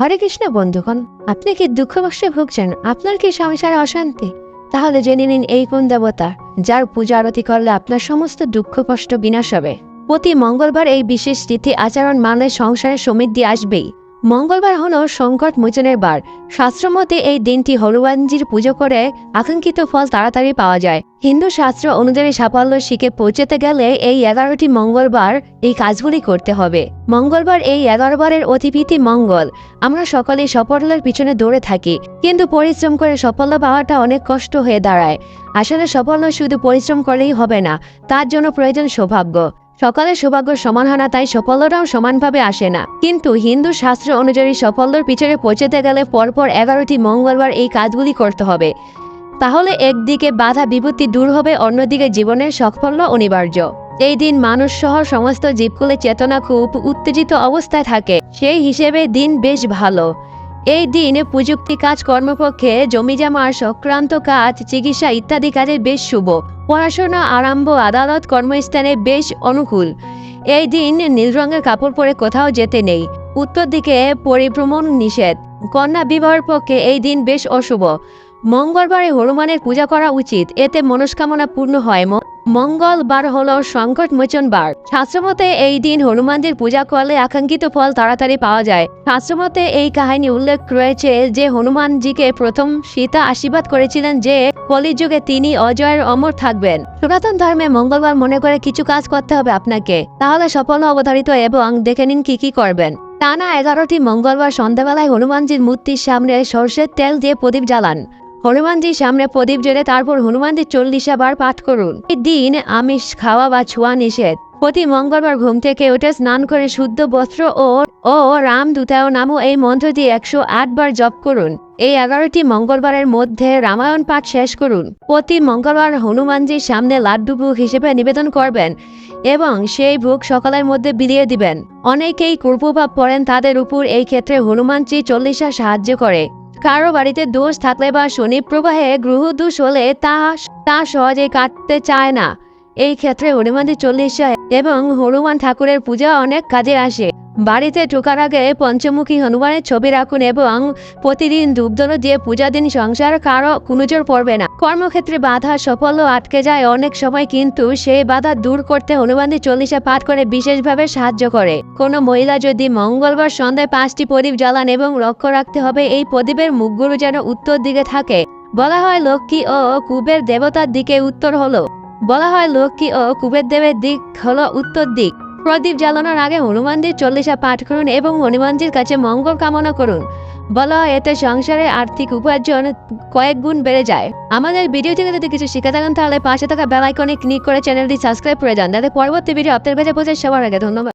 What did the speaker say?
হরে কৃষ্ণ বন্ধুগণ, আপনি কি দুঃখ কষ্টে ভুগছেন? আপনার কি সংসারে অশান্তি? তাহলে জেনে নিন এই কোন দেবতা, যার পূজা আরতি করলে আপনার সমস্ত দুঃখ কষ্ট বিনাশ হবে। প্রতি মঙ্গলবার এই বিশেষ তিথি আচরণ মানলে সংসারে সমৃদ্ধি আসবেই। মঙ্গলবার হল সংকট মোচনের বার। শাস্ত্রমতে এই দিনটি হনুমানজির পুজো করে আকাঙ্ক্ষিত ফল তাড়াতাড়ি পাওয়া যায়। হিন্দু শাস্ত্র অনুযায়ী সাফল্য শিখে পৌঁছতে গেলে এই এগারোটি মঙ্গলবার এই কাজগুলি করতে হবে। মঙ্গলবার এই এগারো বারের অতিথি মঙ্গল। আমরা সকলে সাফল্যের পিছনে দৌড়ে থাকি, কিন্তু পরিশ্রম করে সাফল্য পাওয়াটা অনেক কষ্ট হয়ে দাঁড়ায়। আসলে সাফল্য শুধু পরিশ্রম করলেই হবে না, তার জন্য প্রয়োজন সৌভাগ্য। সকালের সৌভাগ্য সমান হয় না, তাই সাফল্যটাও সমানভাবে আসে না। কিন্তু হিন্দু শাস্ত্র অনুযায়ী সাফল্যের পিছনে পৌঁছতে গেলে পরপর এগারোটি মঙ্গলবার এই কাজগুলি করতে হবে। তাহলে একদিকে বাধা বিপত্তি দূর হবে, অন্যদিকে জীবনের সাফল্য অনিবার্য। এই দিন মানুষ সহ সমস্ত জীবকুলে চেতনা খুব উত্তেজিত অবস্থায় থাকে। সেই হিসেবে দিন বেশ ভালো। এই দিন প্রযুক্তি কাজ কর্মপক্ষে জমিজমার সংক্রান্ত কাজ, চিকিৎসা ইত্যাদি কাজে বেশ শুভ। পড়াশোনা আরম্ভ আদালত কর্মস্থানে বেশ অনুকূল। এই দিন নীল রঙের কাপড় পরে কোথাও যেতে নেই। উত্তর দিকে পরিভ্রমণ নিষেধ। কন্যা বিবাহের পক্ষে এই দিন বেশ অশুভ। মঙ্গলবারে হনুমানের পূজা করা উচিত। এতে মনস্কামনা পূর্ণ হয়। মঙ্গলবার হল সংকট মোচন বার। শাস্ত্রমতে এই দিন হনুমানদের পূজা করলে আকাঙ্ক্ষিত ফল তাড়াতাড়ি পাওয়া যায়। শাস্ত্রমতে এই কাহিনী উল্লেখ রয়েছে যে হনুমানজিকে প্রথম সীতা আশীর্বাদ করেছিলেন যে কলিযুগে তিনি অজয়ের অমর থাকবেন। সনাতন ধর্মে মঙ্গলবার মনে করে কিছু কাজ করতে হবে আপনাকে। তাহলে সফল অবধারিত এবং দেখে নিন কি কি করবেন। টানা এগারোটি মঙ্গলবার সন্ধ্যাবেলায় হনুমানজির মূর্তির সামনে সর্ষের তেল দিয়ে প্রদীপ জ্বালান। হনুমানজির সামনে প্রদীপ জ্বেলে তারপর হনুমানজির চল্লিশা বার পাঠ করুন। এই দিন আমিষ খাওয়া বা ছোঁয়া নিষেধ। প্রতি মঙ্গলবার ঘুম থেকে উঠে স্নান করে শুদ্ধ বস্ত্র ও ও রাম দূতায় নামও এই মন্ত্র দিয়ে একশো আট বার জপ করুন। এই এগারোটি মঙ্গলবারের মধ্যে রামায়ণ পাঠ শেষ করুন। প্রতি মঙ্গলবার হনুমানজির সামনে লাড্ডু ভোগ হিসেবে নিবেদন করবেন এবং সেই ভোগ সকালের মধ্যে বিলিয়ে দিবেন। অনেকেই কুর্পভাব পড়েন তাদের উপর। এই ক্ষেত্রে হনুমানজি চল্লিশা সাহায্য করে। কারও বাড়িতে দোষ থাকলে বা শনি প্রবাহে গ্রহ দোষ হলে তা তা সহজে কাটতে চায় না। এই ক্ষেত্রে হনুমানজি চল্লিশা এবং হনুমান ঠাকুরের পূজা অনেক কাজে আসে। বাড়িতে ঢোকার আগে পঞ্চমুখী হনুমানের ছবি রাখুন এবং প্রতিদিন ধূপধনু দিয়ে পূজা দিন, সংসার কারও কুনুজোর পড়বে না। কর্মক্ষেত্রে বাধা সফল আটকে যায় অনেক সময়, কিন্তু সেই বাধা দূর করতে হনুমানজি চল্লিশা পাঠ করে বিশেষভাবে সাহায্য করে। কোনো মহিলা যদি মঙ্গলবার সন্ধ্যায় পাঁচটি প্রদীপ জ্বালান এবং লক্ষ্য রাখতে হবে, এই প্রদীপের মুখগুলো যেন উত্তর দিকে থাকে। বলা হয়, লক্ষ্মী ও কুবের দেবতার দিকে উত্তর হলো। বলা হয় লক্ষ্মী ও কুবের দেবের দিক হল উত্তর দিক। প্রদীপ জ্বালানোর আগে হনুমানজির চল্লিশা পাঠ করুন এবং হনুমানজির কাছে মঙ্গল কামনা করুন। বলা হয় এতে সংসারে আর্থিক উপার্জন কয়েক গুণ বেড়ে যায়। আমাদের ভিডিও থেকে যদি কিছু শিখে থাকেন তাহলে পাশে থাকা বেলাইকনে ক্লিক করে চ্যানেলটি সাবস্ক্রাইব করে যান। যাতে পরবর্তী ভিডিও আপনার কাছে পৌঁছে সবার আগে। ধন্যবাদ।